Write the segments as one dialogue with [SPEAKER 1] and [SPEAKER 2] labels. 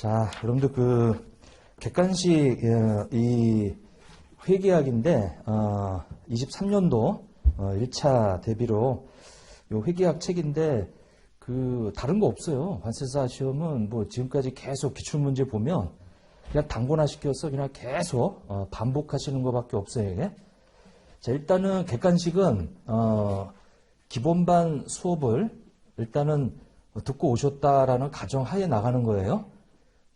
[SPEAKER 1] 자, 여러분들 그 객관식 어, 이 회계학인데 어, 23년도 어, 1차 대비로 요 회계학 책인데 그 다른 거 없어요. 관세사 시험은 뭐 지금까지 계속 기출 문제 보면 그냥 단권화 시켜서 그냥 계속 어, 반복하시는 것밖에 없어요. 이게. 자, 일단은 객관식은 어, 기본반 수업을 일단은 듣고 오셨다라는 가정 하에 나가는 거예요.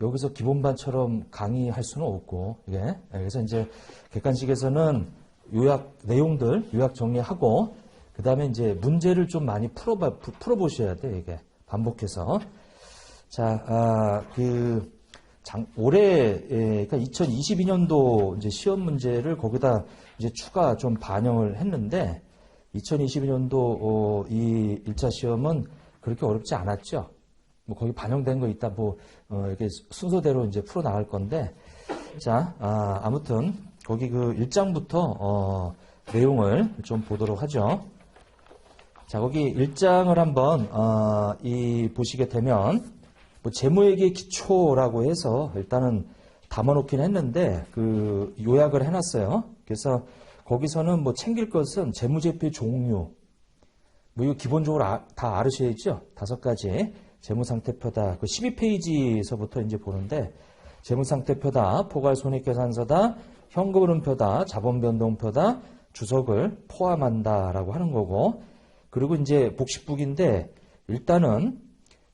[SPEAKER 1] 여기서 기본반처럼 강의할 수는 없고, 이게. 그래서 이제 객관식에서는 요약 내용들 요약 정리하고, 그 다음에 이제 문제를 좀 많이 풀어봐, 푸- 풀어보셔야 돼, 이게. 반복해서. 자, 아, 그, 장, 올해, 예, 그러니까 2022년도 이제 시험 문제를 거기다 이제 추가 좀 반영을 했는데, 2022년도 어, 이 1차 시험은 그렇게 어렵지 않았죠. 뭐 거기 반영된 거 있다 뭐 어, 이렇게 순서대로 이제 풀어 나갈 건데 자 아, 무튼 거기 그 1장부터 어, 내용을 좀 보도록 하죠. 자 거기 1장을 한번 어, 이 보시게 되면 뭐 재무회계 기초라고 해서 일단은 담아놓긴 했는데 그 요약을 해놨어요. 그래서 거기서는 뭐 챙길 것은 재무제표 종류 뭐 이거 기본적으로 아- 다 알으셔야죠. 다섯 가지 재무상태표다. 그 12페이지에서부터 이제 보는데 재무상태표다, 포괄손익계산서다, 현금흐름표다, 자본변동표다, 주석을 포함한다라고 하는 거고 그리고 이제 복식북인데 일단은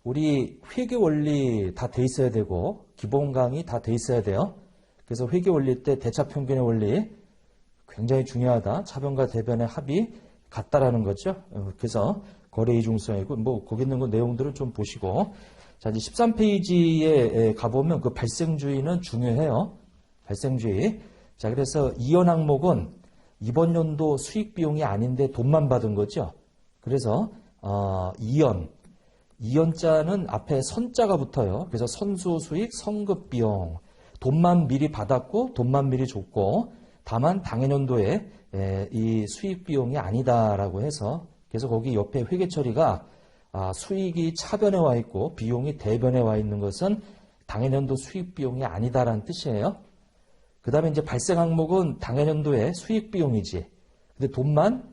[SPEAKER 1] 우리 회계 원리 다 돼 있어야 되고 기본 강의 다 돼 있어야 돼요. 그래서 회계 원리 때 대차 평균의 원리 굉장히 중요하다. 차변과 대변의 합이 같다라는 거죠. 어, 그래서 거래 이중성이고 뭐 거기 있는 거 내용들을 좀 보시고 자 이제 13페이지에 가보면 그 발생주의는 중요해요. 발생주의. 자 그래서 이연 항목은 이번 연도 수익 비용이 아닌데 돈만 받은 거죠. 그래서 어, 이연 이연자는 앞에 선자가 붙어요. 그래서 선수 수익, 성급 비용. 돈만 미리 받았고 돈만 미리 줬고 다만 당해년도에 에, 이 수익 비용이 아니다라고 해서 그래서 거기 옆에 회계 처리가 아, 수익이 차변에 와 있고 비용이 대변에 와 있는 것은 당해년도 수익 비용이 아니다라는 뜻이에요. 그 다음에 이제 발생 항목은 당해년도에 수익 비용이지. 근데 돈만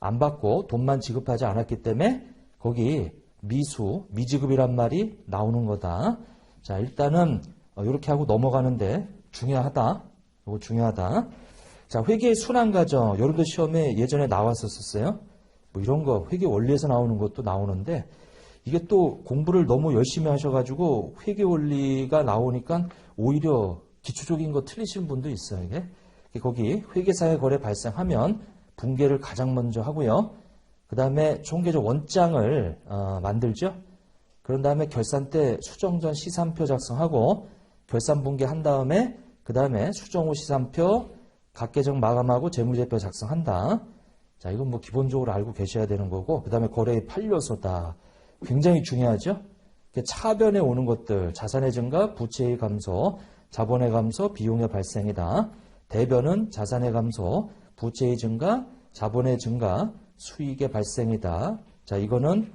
[SPEAKER 1] 안 받고 돈만 지급하지 않았기 때문에 거기 미수, 미지급이란 말이 나오는 거다. 자, 일단은 이렇게 하고 넘어가는데 중요하다. 이거 중요하다. 자, 회계 순환 과정. 여러분들 시험에 예전에 나왔었어요. 뭐 이런 거 회계 원리에서 나오는 것도 나오는데 이게 또 공부를 너무 열심히 하셔가지고 회계 원리가 나오니까 오히려 기초적인 거 틀리신 분도 있어요. 이게 거기 회계사의 거래 발생하면 붕괴를 가장 먼저 하고요. 그 다음에 총계적 원장을 어, 만들죠. 그런 다음에 결산 때 수정 전 시산표 작성하고 결산 붕괴한 다음에 그 다음에 수정 후 시산표 각 계정 마감하고 재무제표 작성한다. 자, 이건 뭐 기본적으로 알고 계셔야 되는 거고 그 다음에 거래의 판료소다. 굉장히 중요하죠. 차변에 오는 것들 자산의 증가, 부채의 감소, 자본의 감소, 비용의 발생이다. 대변은 자산의 감소, 부채의 증가, 자본의 증가, 수익의 발생이다. 자, 이거는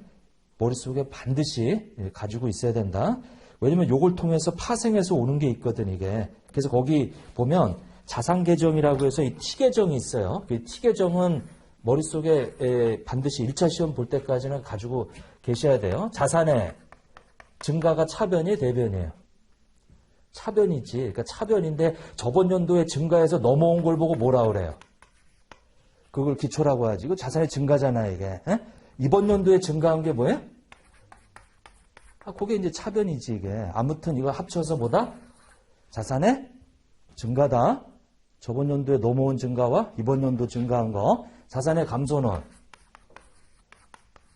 [SPEAKER 1] 머릿속에 반드시 예, 가지고 있어야 된다. 왜냐면 요걸 통해서 파생해서 오는 게 있거든, 이게. 그래서 거기 보면 자산 계정이라고 해서 이 T계정이 있어요. 그 T계정은 머릿속에 에, 반드시 1차 시험 볼 때까지는 가지고 계셔야 돼요. 자산의 증가가 차변이 대변이에요. 차변이지. 그러니까 차변인데 저번 연도에 증가해서 넘어온 걸 보고 뭐라 그래요? 그걸 기초라고 하지. 이거 자산의 증가잖아, 이게. 에? 이번 연도에 증가한 게 뭐예요? 아, 그게 이제 차변이지, 이게. 아무튼 이거 합쳐서 뭐다? 자산의 증가다. 저번 연도에 넘어온 증가와 이번 연도 증가한 거. 자산의 감소는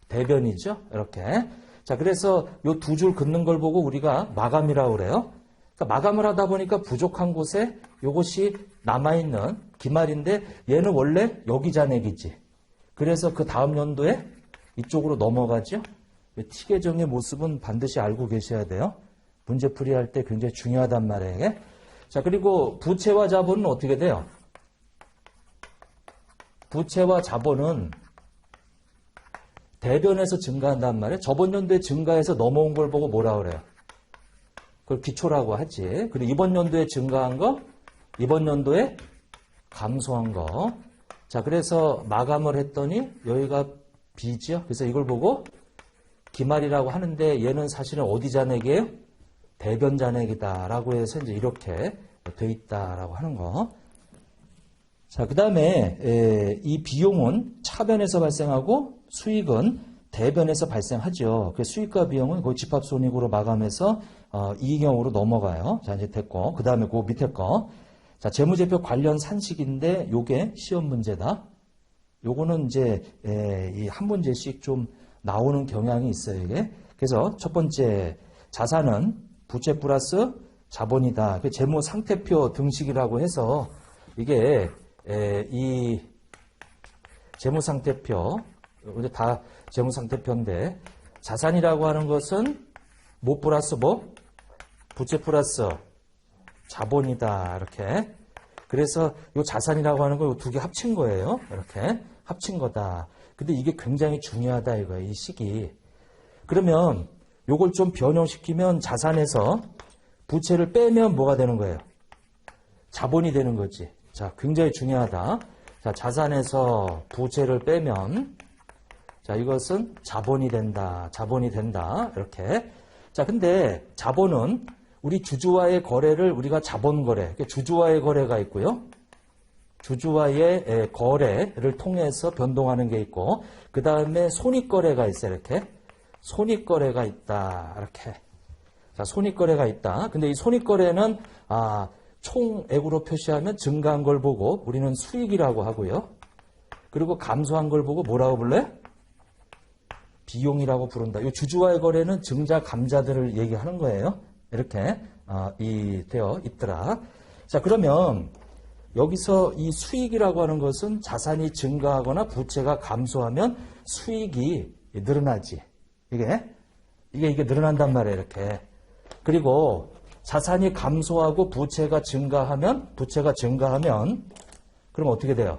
[SPEAKER 1] 대변이죠. 이렇게. 자, 그래서 요 두 줄 긋는 걸 보고 우리가 마감이라고 그래요. 그러니까 마감을 하다 보니까 부족한 곳에 요것이 남아있는 기말인데 얘는 원래 여기 잔액이지. 그래서 그 다음 연도에 이쪽으로 넘어가죠. 이 T계정의 모습은 반드시 알고 계셔야 돼요. 문제 풀이 할 때 굉장히 중요하단 말이에요. 자, 그리고 부채와 자본은 어떻게 돼요? 부채와 자본은 대변에서 증가한단 말이에요. 저번 연도에 증가해서 넘어온 걸 보고 뭐라 그래요? 그걸 기초라고 하지. 그리고 이번 연도에 증가한 거, 이번 연도에 감소한 거. 자, 그래서 마감을 했더니 여기가 B지요. 그래서 이걸 보고 기말이라고 하는데 얘는 사실은 어디 잔액이에요? 대변 잔액이다라고 해서 이제 이렇게 돼 있다라고 하는 거. 자, 그 다음에 이 비용은 차변에서 발생하고 수익은 대변에서 발생하죠. 그 수익과 비용은 그 집합손익으로 마감해서 어, 이경으로 넘어가요. 자, 이제 됐고 그 다음에 그 밑에 거. 자, 재무제표 관련 산식인데 요게 시험 문제다. 요거는 이제 이 한 문제씩 좀 나오는 경향이 있어요, 이게. 그래서 첫 번째 자산은 부채 플러스 자본이다. 그 재무 상태표 등식이라고 해서 이게 이 재무 상태표 이제 다 재무 상태표인데 자산이라고 하는 것은 뭐 플러스 뭐? 부채 플러스 자본이다 이렇게. 그래서 이 자산이라고 하는 거두개 합친 거예요 이렇게. 합친 거다. 근데 이게 굉장히 중요하다 이거예요 이 식이 그러면 요걸 좀 변형시키면 자산에서 부채를 빼면 뭐가 되는 거예요? 자본이 되는 거지 자 굉장히 중요하다 자 자산에서 부채를 빼면 자 이것은 자본이 된다 자본이 된다 이렇게 자 근데 자본은 우리 주주와의 거래를 우리가 자본 거래, 그러니까 주주와의 거래가 있고요. 주주와의 거래를 통해서 변동하는 게 있고, 그 다음에 손익거래가 있어요, 이렇게. 손익거래가 있다, 이렇게. 자, 손익거래가 있다. 근데 이 손익거래는, 아, 총액으로 표시하면 증가한 걸 보고 우리는 수익이라고 하고요. 그리고 감소한 걸 보고 뭐라고 불러요? 비용이라고 부른다. 이 주주와의 거래는 증자, 감자들을 얘기하는 거예요. 이렇게 어, 이 되어 있더라. 자 그러면 여기서 이 수익이라고 하는 것은 자산이 증가하거나 부채가 감소하면 수익이 늘어나지. 이게 이게 이게 늘어난단 말이에요. 이렇게 그리고 자산이 감소하고 부채가 증가하면 부채가 증가하면 그럼 어떻게 돼요?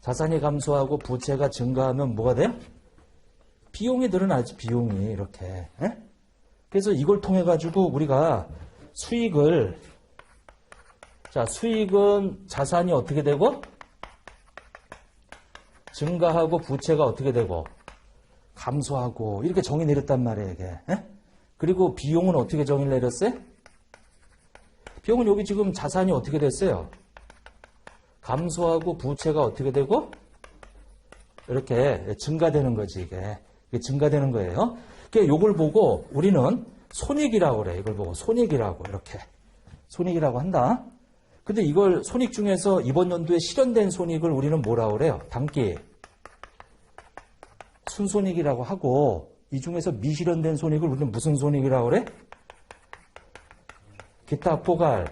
[SPEAKER 1] 자산이 감소하고 부채가 증가하면 뭐가 돼요? 비용이 늘어나지 비용이 이렇게. 에? 그래서 이걸 통해 가지고 우리가 수익을 자 수익은 자산이 어떻게 되고 증가하고 부채가 어떻게 되고 감소하고 이렇게 정의 내렸단 말이에요 이게 에? 그리고 비용은 어떻게 정의 내렸어요? 비용은 여기 지금 자산이 어떻게 됐어요? 감소하고 부채가 어떻게 되고 이렇게 증가되는 거지 이게, 이게 증가되는 거예요. 그러니까 요걸 보고 우리는 손익이라고 그래. 이걸 보고 손익이라고 이렇게 손익이라고 한다. 근데 이걸 손익 중에서 이번 연도에 실현된 손익을 우리는 뭐라고 그래요? 단기 순손익이라고 하고 이 중에서 미실현된 손익을 우리는 무슨 손익이라고 그래? 기타 포괄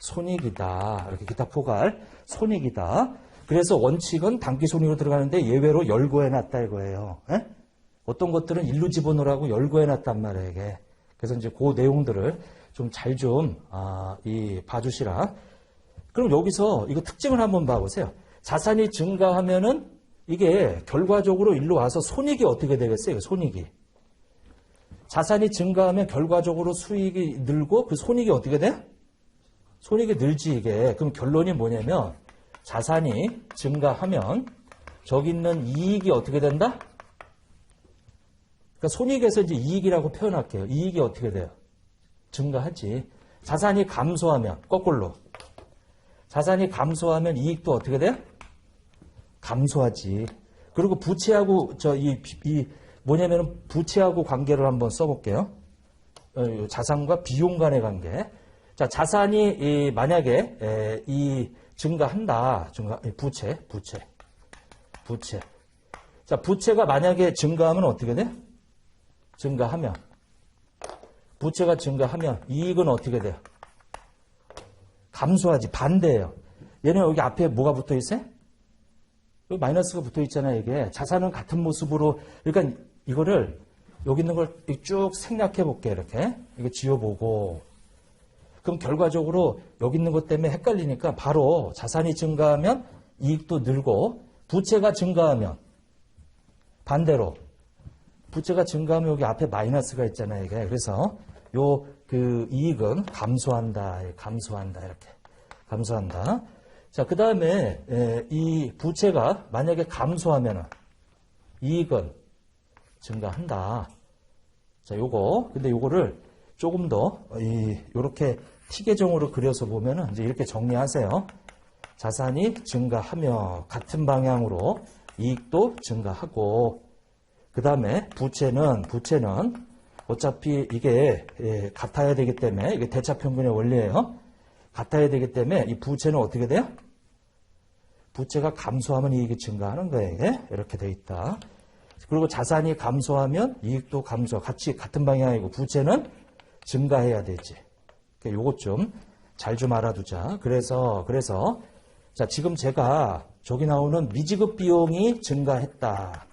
[SPEAKER 1] 손익이다. 이렇게 기타 포괄 손익이다. 그래서 원칙은 단기 손익으로 들어가는데 예외로 열고해 놨다 이거예요. 에? 어떤 것들은 일로 집어넣으라고 열고해 놨단 말이에요, 이게. 그래서 이제 그 내용들을 좀잘 좀, 아, 이, 봐주시라. 그럼 여기서 이거 특징을 한번 봐보세요. 자산이 증가하면은 이게 결과적으로 일로 와서 손익이 어떻게 되겠어요? 손익이. 자산이 증가하면 결과적으로 수익이 늘고 그 손익이 어떻게 돼? 손익이 늘지 이게. 그럼 결론이 뭐냐면 자산이 증가하면 저기 있는 이익이 어떻게 된다? 그러니까 손익에서 이제 이익이라고 표현할게요. 이익이 어떻게 돼요? 증가하지. 자산이 감소하면 거꾸로. 자산이 감소하면 이익도 어떻게 돼? 감소하지. 그리고 부채하고 저이 이 뭐냐면은 부채하고 관계를 한번 써볼게요. 어, 자산과 비용 간의 관계. 자 자산이 만약에 에, 이 증가한다. 증가 부채, 부채, 부채. 자 부채가 만약에 증가하면 어떻게 돼? 증가하면 부채가 증가하면 이익은 어떻게 돼요? 감소하지 반대예요. 얘는 여기 앞에 뭐가 붙어 있어요? 마이너스가 붙어 있잖아요. 이게 자산은 같은 모습으로 그러니까 이거를 여기 있는 걸 쭉 생략해 볼게요. 이렇게 이거 지워보고 그럼 결과적으로 여기 있는 것 때문에 헷갈리니까 바로 자산이 증가하면 이익도 늘고 부채가 증가하면 반대로 부채가 증가하면 여기 앞에 마이너스가 있잖아요. 이게. 그래서 요 그 이익은 감소한다. 감소한다. 이렇게. 감소한다. 자, 그 다음에 이 부채가 만약에 감소하면은 이익은 증가한다. 자, 요거. 근데 요거를 조금 더, 이, 요렇게 티계정으로 그려서 보면은 이제 이렇게 정리하세요. 자산이 증가하며 같은 방향으로 이익도 증가하고, 그 다음에 부채는, 부채는 어차피 이게 예, 같아야 되기 때문에, 이게 대차평균의 원리예요. 같아야 되기 때문에 이 부채는 어떻게 돼요? 부채가 감소하면 이익이 증가하는 거예요. 이렇게 돼 있다. 그리고 자산이 감소하면 이익도 감소, 같이 같은 방향이고 부채는 증가해야 되지. 그러니까 요것 좀 잘 좀 알아두자. 그래서 그래서 자 지금 제가 저기 나오는 미지급 비용이 증가했다.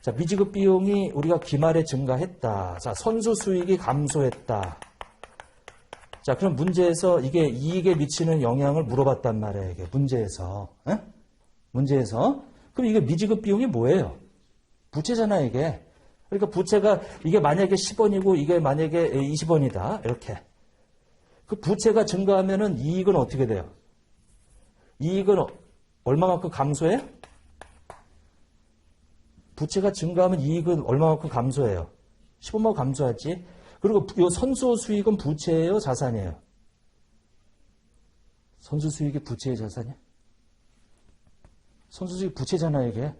[SPEAKER 1] 자 미지급 비용이 우리가 기말에 증가했다. 자 선수 수익이 감소했다. 자 그럼 문제에서 이게 이익에 미치는 영향을 물어봤단 말이에요. 이게 문제에서 에? 문제에서 그럼 이게 미지급 비용이 뭐예요? 부채잖아 이게. 그러니까 부채가 이게 만약에 10원이고 이게 만약에 20원이다. 이렇게. 그 부채가 증가하면은 이익은 어떻게 돼요? 이익은 얼마만큼 감소해요? 부채가 증가하면 이익은 얼마만큼 감소해요? 10원만큼 감소하지. 그리고 이 선수 수익은 부채예요, 자산이에요? 선수 수익이 부채의 자산이야? 선수 수익 부채잖아, 이게.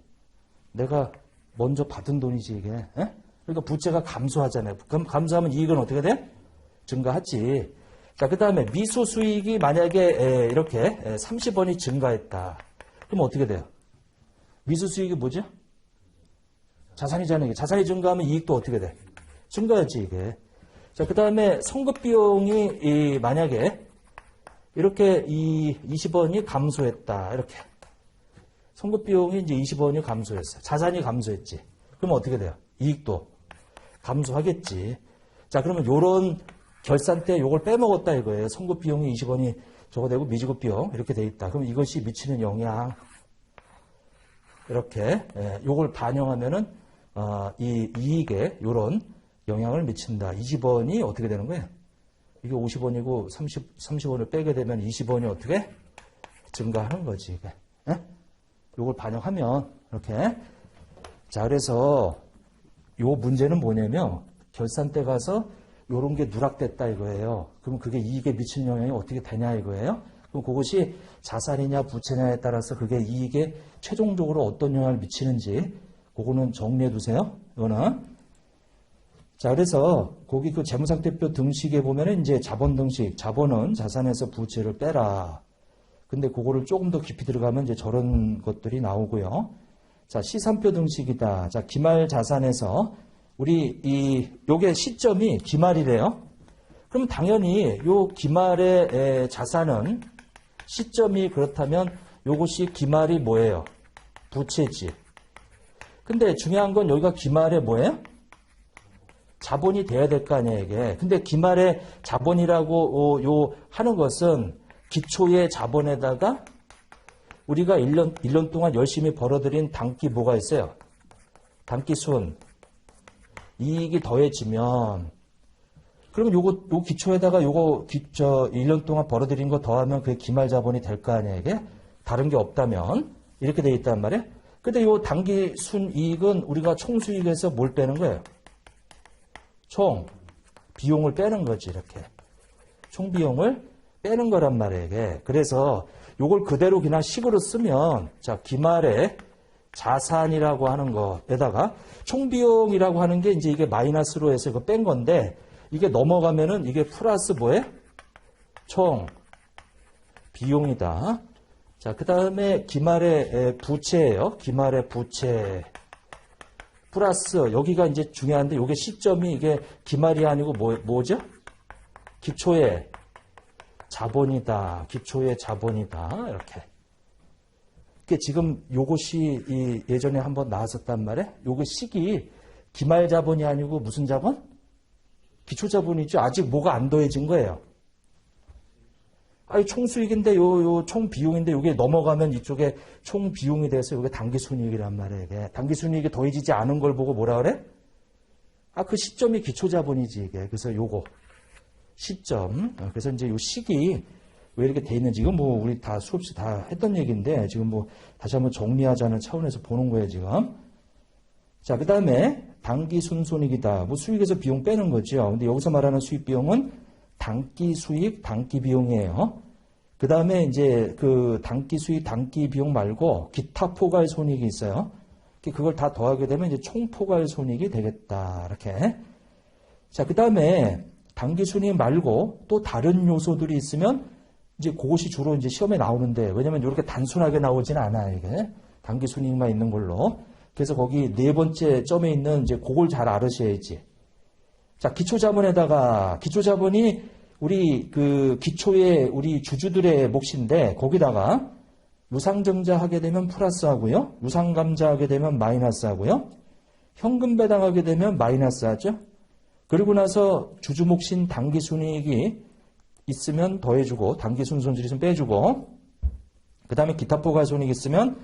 [SPEAKER 1] 내가 먼저 받은 돈이지, 이게. 에? 그러니까 부채가 감소하잖아요. 그럼 감소하면 이익은 어떻게 돼? 증가하지. 자, 그 다음에 미수 수익이 만약에 에, 이렇게 에, 30원이 증가했다. 그럼 어떻게 돼요? 미수 수익이 뭐죠? 자산이잖아요. 자산이 증가하면 이익도 어떻게 돼? 증가하지, 이게. 자, 그 다음에 성급 비용이 이, 만약에 이렇게 이 20원이 감소했다. 이렇게. 송급 비용이 이제 20원이 감소했어요. 자산이 감소했지. 그럼 어떻게 돼요? 이익도 감소하겠지. 자, 그러면 요런 결산 때 요걸 빼먹었다 이거예요. 송급 비용이 20원이 저거 되고 미지급 비용 이렇게 돼 있다. 그럼 이것이 미치는 영향 이렇게 예, 요걸 반영하면은 어, 이 이익에 요런 영향을 미친다. 20원이 어떻게 되는 거예요? 이게 50원이고 30, 30원을 빼게 되면 20원이 어떻게 증가하는 거지 이게. 예? 요걸 반영하면 이렇게 자 그래서 요 문제는 뭐냐면 결산 때 가서 요런 게 누락됐다 이거예요. 그럼 그게 이익에 미치는 영향이 어떻게 되냐 이거예요. 그럼 그것이 자산이냐 부채냐에 따라서 그게 이익에 최종적으로 어떤 영향을 미치는지 그거는 정리해 두세요. 이거는 자 그래서 거기 그 재무상태표 등식에 보면은 이제 자본 등식 자본은 자산에서 부채를 빼라. 근데 그거를 조금 더 깊이 들어가면 이제 저런 것들이 나오고요. 자, 시산표 등식이다. 자, 기말 자산에서 우리 이 요게 시점이 기말이래요. 그럼 당연히 요 기말의 자산은 시점이 그렇다면 요것이 기말이 뭐예요? 부채지. 근데 중요한 건 여기가 기말에 뭐예요? 자본이 돼야 될 거 아니에요, 이게. 근데 기말에 자본이라고 요 하는 것은 기초의 자본에다가 우리가 1년, 1년 동안 열심히 벌어들인 단기 뭐가 있어요? 단기 순. 이익이 더해지면, 그러면 요거, 요 기초에다가 요거, 기, 저, 1년 동안 벌어들인 거 더하면 그게 기말 자본이 될 거 아니에요, 이게? 다른 게 없다면. 이렇게 돼 있단 말이에요. 근데 요 단기 순 이익은 우리가 총 수익에서 뭘 빼는 거예요? 총 비용을 빼는 거지, 이렇게. 총 비용을 빼는 거란 말이에요. 그래서 요걸 그대로 그냥 식으로 쓰면 자 기말에 자산이라고 하는 거에다가 총비용이라고 하는 게 이제 이게 마이너스로 해서 이거 뺀 건데 이게 넘어가면은 이게 플러스 뭐에 총 비용이다. 자, 그 다음에 기말의 부채예요. 기말의 부채. 플러스 여기가 이제 중요한데 이게 시점이 이게 기말이 아니고 뭐, 뭐죠? 기초에 자본이다. 기초의 자본이다. 이렇게. 그 지금 요것이 예전에 한번 나왔었단 말이에요. 요거 식이 기말 자본이 아니고 무슨 자본? 기초 자본이죠. 아직 뭐가 안 더해진 거예요. 아니 총수익인데 요 요 총 비용인데 요게 넘어가면 이쪽에 총 비용이 돼서 요게 단기 순이익이란 말이에요. 이게 단기 순이익이 더해지지 않은 걸 보고 뭐라 그래? 아, 그 시점이 기초 자본이지, 이게. 그래서 요거. 시점. 어, 그래서 이제 요 시기 왜 이렇게 돼 있는지, 이건 뭐 우리 다 수업시 다 했던 얘기인데, 지금 뭐 다시 한번 정리하자는 차원에서 보는 거예요, 지금. 자, 그 다음에 단기 순손익이다. 뭐 수익에서 비용 빼는 거죠. 근데 여기서 말하는 수익 비용은 단기 수익, 단기 비용이에요. 그 다음에 이제 그 단기 수익, 단기 비용 말고 기타 포괄 손익이 있어요. 그걸 다 더하게 되면 이제 총 포괄 손익이 되겠다. 이렇게. 자, 그 다음에 단기 순이익 말고 또 다른 요소들이 있으면 이제 그것이 주로 이제 시험에 나오는데 왜냐면 이렇게 단순하게 나오지는 않아요. 이게 단기 순이익만 있는 걸로. 그래서 거기 네 번째 점에 있는 이제 그걸 잘 알으셔야지. 자, 기초자본에다가 기초자본이 우리 그 기초의 우리 주주들의 몫인데 거기다가 유상증자 하게 되면 플러스 하고요. 유상감자 하게 되면 마이너스 하고요. 현금 배당하게 되면 마이너스 하죠. 그리고 나서 주주 몫인 단기 순이익이 있으면 더해주고 단기 순 손실 있으면 빼주고 그 다음에 기타 포괄 손익 있으면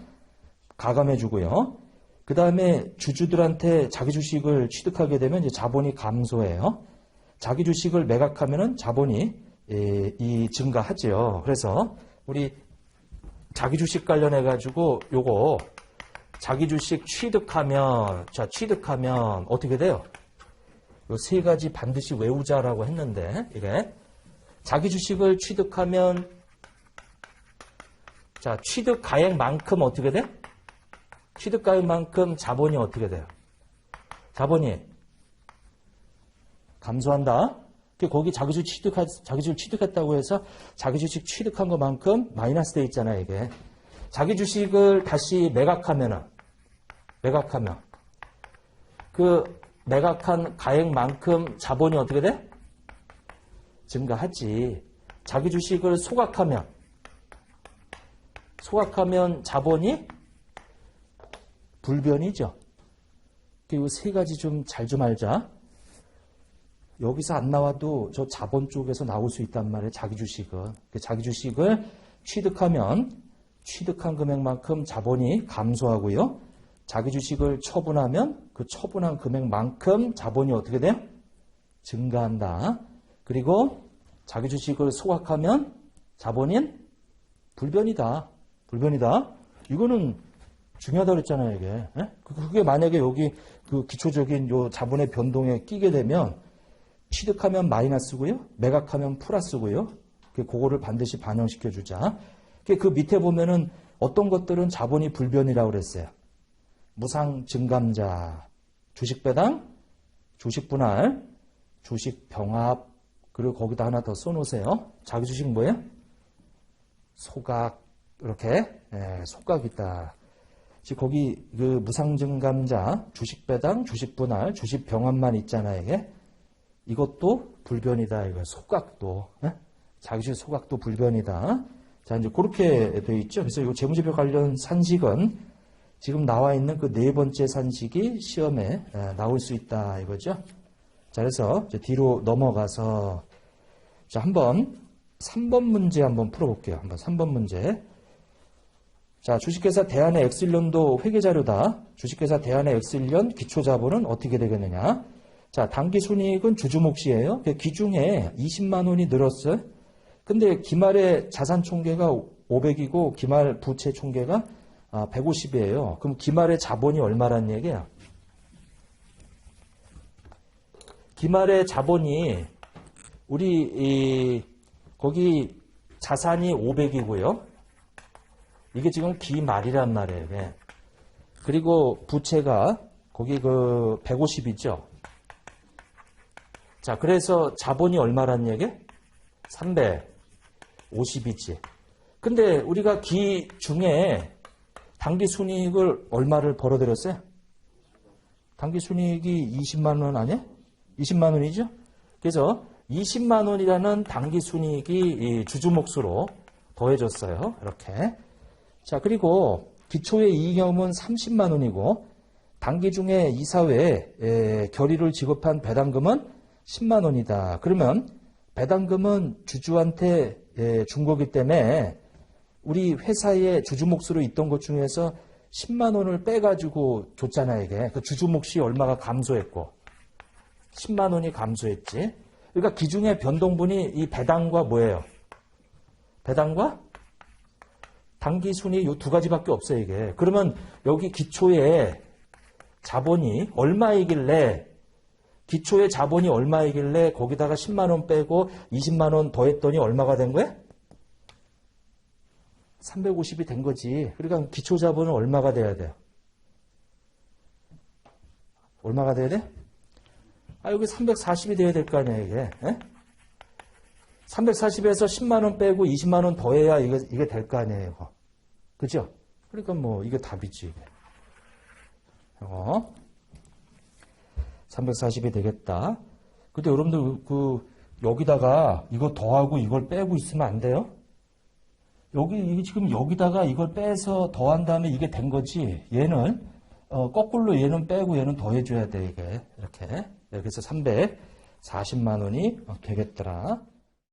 [SPEAKER 1] 가감해주고요. 그 다음에 주주들한테 자기 주식을 취득하게 되면 이제 자본이 감소해요. 자기 주식을 매각하면은 자본이 예, 이 증가하죠. 그래서 우리 자기 주식 관련해 가지고 요거 자기 주식 취득하면 자 취득하면 어떻게 돼요? 요세 가지 반드시 외우자라고 했는데 이게 자기 주식을 취득하면 자 취득 가액만큼 어떻게 돼? 취득 가액만큼 자본이 어떻게 돼요? 자본이 감소한다. 그 거기 자기 주식 취득하, 자기 주식 취득했다고 해서 자기 주식 취득한 것만큼 마이너스 돼 있잖아요, 이게. 자기 주식을 다시 매각하면은, 매각하면, 그 매각한 가액만큼 자본이 어떻게 돼? 증가하지. 자기 주식을 소각하면, 소각하면 자본이 불변이죠. 그리고 세 가지 좀 잘좀 알자. 여기서 안 나와도 저 자본 쪽에서 나올 수 있단 말이에요. 자기 주식은. 그 자기 주식을 취득하면 취득한 금액만큼 자본이 감소하고요. 자기 주식을 처분하면 그 처분한 금액만큼 자본이 어떻게 돼요? 증가한다. 그리고 자기 주식을 소각하면 자본인 불변이다. 불변이다. 이거는 중요하다고 그랬잖아요, 이게. 예? 그게 만약에 여기 그 기초적인 요 자본의 변동에 끼게 되면 취득하면 마이너스고요. 매각하면 플러스고요. 그거를 반드시 반영시켜 주자. 그 밑에 보면은 어떤 것들은 자본이 불변이라고 그랬어요. 무상 증감자, 주식 배당, 주식 분할, 주식 병합, 그리고 거기다 하나 더 써놓으세요. 자기 주식 뭐예요? 소각, 이렇게, 예, 소각 있다. 지금 거기 그 무상 증감자, 주식 배당, 주식 분할, 주식 병합만 있잖아요, 이게. 이것도 불변이다. 이거 소각도 예? 자기 주식 소각도 불변이다. 자 이제 그렇게 되어 있죠. 그래서 이 재무제표 관련 산식은 지금 나와 있는 그 네 번째 산식이 시험에 예, 나올 수 있다 이거죠. 자 그래서 뒤로 넘어가서 자 한번 3번 문제 한번 풀어볼게요. 한번 3번 문제. 자 주식회사 대한의 엑슬련도 회계자료다. 주식회사 대한의 엑슬련 기초자본은 어떻게 되겠느냐. 자, 단기 순이익은 주주 몫이에요. 그 기중에 20만 원이 늘었어요. 근데 기말의 자산 총계가 500이고 기말 부채 총계가 150이에요. 그럼 기말의 자본이 얼마란 얘기야? 기말의 자본이 우리 이 거기 자산이 500이고요. 이게 지금 기말이란 말이에요. 네. 그리고 부채가 거기 그 150이죠. 자, 그래서 자본이 얼마란 얘기? 350이지. 근데 우리가 기 중에 단기 순이익을 얼마를 벌어들였어요? 단기 순이익이 20만 원 아니야? 20만 원이죠? 그래서 20만 원이라는 단기 순이익이 주주 몫으로 더해졌어요. 이렇게. 자, 그리고 기초의 이익금은 30만 원이고 단기 중에 이사회에 결의를 지급한 배당금은 10만 원이다. 그러면 배당금은 주주한테 예, 준 거기 때문에 우리 회사의 주주 몫으로 있던 것 중에서 10만 원을 빼가지고 줬잖아요, 이게. 그 주주 몫이 얼마가 감소했고. 10만 원이 감소했지. 그러니까 기중의 변동분이 이 배당과 뭐예요? 배당과 당기순이 이 두 가지밖에 없어요, 이게. 그러면 여기 기초에 자본이 얼마이길래 기초의 자본이 얼마이길래 거기다가 10만 원 빼고 20만 원 더했더니 얼마가 된 거야? 350이 된 거지. 그러니까 기초 자본은 얼마가 돼야 돼요? 얼마가 돼야 돼? 아, 여기 340이 돼야 될 거 아니야, 이게. 340에서 10만 원 빼고 20만 원 더해야 이게, 이게 될 거 아니에요, 이거. 그죠? 그러니까 뭐, 이게 답이지, 이게. 어? 340이 되겠다. 근데 여러분들, 그, 여기다가 이거 더하고 이걸 빼고 있으면 안 돼요? 여기, 지금 여기다가 이걸 빼서 더한 다음에 이게 된 거지. 얘는, 어, 거꾸로 얘는 빼고 얘는 더해줘야 돼, 이게. 이렇게. 네, 그래서 340만 원이 되겠더라.